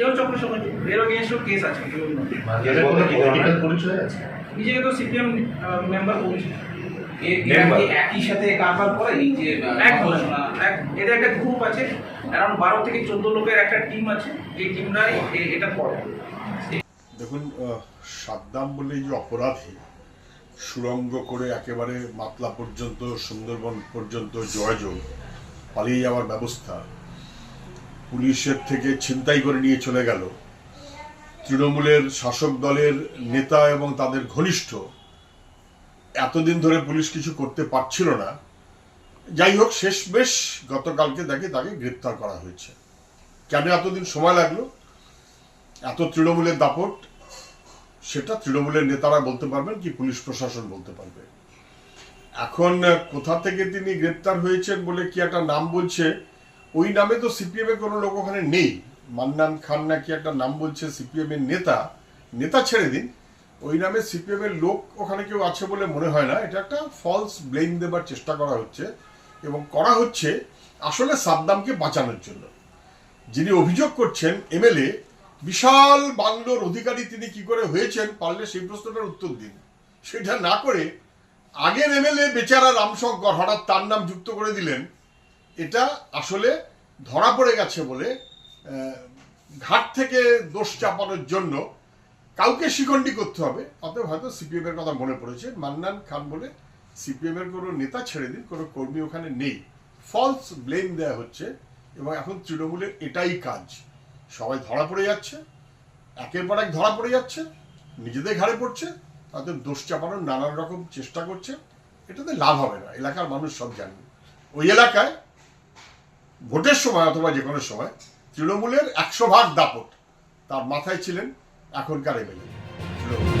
এও চক্র এর কেস আছে নিজেকে তো সিপিএম মেম্বার বলছে। একই সাথে কারবার করে এই যে এক এক এদের একটা গ্রুপ আছে অ্যারাউন্ড বারো থেকে চোদ্দ লোকের একটা টিম আছে এই টিমরাই এটা করে দেখুন আহ, সাদ্দাম বলে যে অপরাধী সুরঙ্গ করে একেবারে মাতলা পর্যন্ত সুন্দরবন পর্যন্ত জয়যোগ পালিয়ে যাওয়ার ব্যবস্থা পুলিশের থেকে ছিনতাই করে নিয়ে চলে গেল। তৃণমূলের শাসক দলের নেতা এবং তাদের ঘনিষ্ঠ। এতদিন ধরে পুলিশ কিছু করতে পারছিল না। যাই হোক, শেষমেশ গতকালকে দেখে তাকে গ্রেপ্তার করা হয়েছে। কেন এতদিন সময় লাগল? এত তৃণমূলের দাপট, সেটা তৃণমূলের নেতারা বলতে পারবেন কি পুলিশ প্রশাসন বলতে পারবে। এখন কোথা থেকে তিনি গ্রেপ্তার হয়েছেন বলে কি একটা নাম বলছে? ওই নামে তো সিপিএম এর কোনো লোক ওখানে নেই। মান্নান খান নাকি একটা নাম বলছে সিপিএম এর নেতা। নেতা ছেড়ে দিন। ওই নামে সিপিএম এর লোক ওখানে কেউ আছে বলে মনে হয় না। এটা একটা ফলস ব্লেম দেবার চেষ্টা করা হচ্ছে এবং করা হচ্ছে আসলে সাদ্দামকে বাঁচানোর জন্য। যিনি অভিযোগ করছেন, এমএলএ, বিশাল বাংলোর অধিকারী তিনি কি করে হয়েছেন পারলে সেই প্রশ্নটার উত্তর দিন। সেটা না করে আগের এমএলএ বেচারা রামশঙ্কর, হঠাৎ তার নাম যুক্ত করে দিলেন। এটা আসলে ধরা পড়ে গেছে বলে ঘাট থেকে দোষ চাপানোর জন্য কাউকে শিখণ্ডী করতে হবে। অতএব হয়তো সিপিএম এর কথা মনে পড়েছে। মান্নান খান বলে সিপিএম এর কোনো নেতা ছেড়ে দিন, কোনো কর্মী ওখানে নেই। ফলস ব্লেম দেওয়া হচ্ছে এবং এখন তৃণমূলের এটাই কাজ। সবাই ধরা পড়ে যাচ্ছে, একের পর এক ধরা পড়ে যাচ্ছে, নিজেদের ঘাড়ে পড়ছে, তাদের দোষ চাপানোর নানান রকম চেষ্টা করছে। এটাতে লাভ হবে না, এলাকার মানুষ সব জানবে। ওই এলাকায় ভোটের সময় অথবা যে কোনো সময় তৃণমূলের একশো ভাগ দাপট তার মাথায় ছিলেন এখনকার এমএলএ। তৃণমূল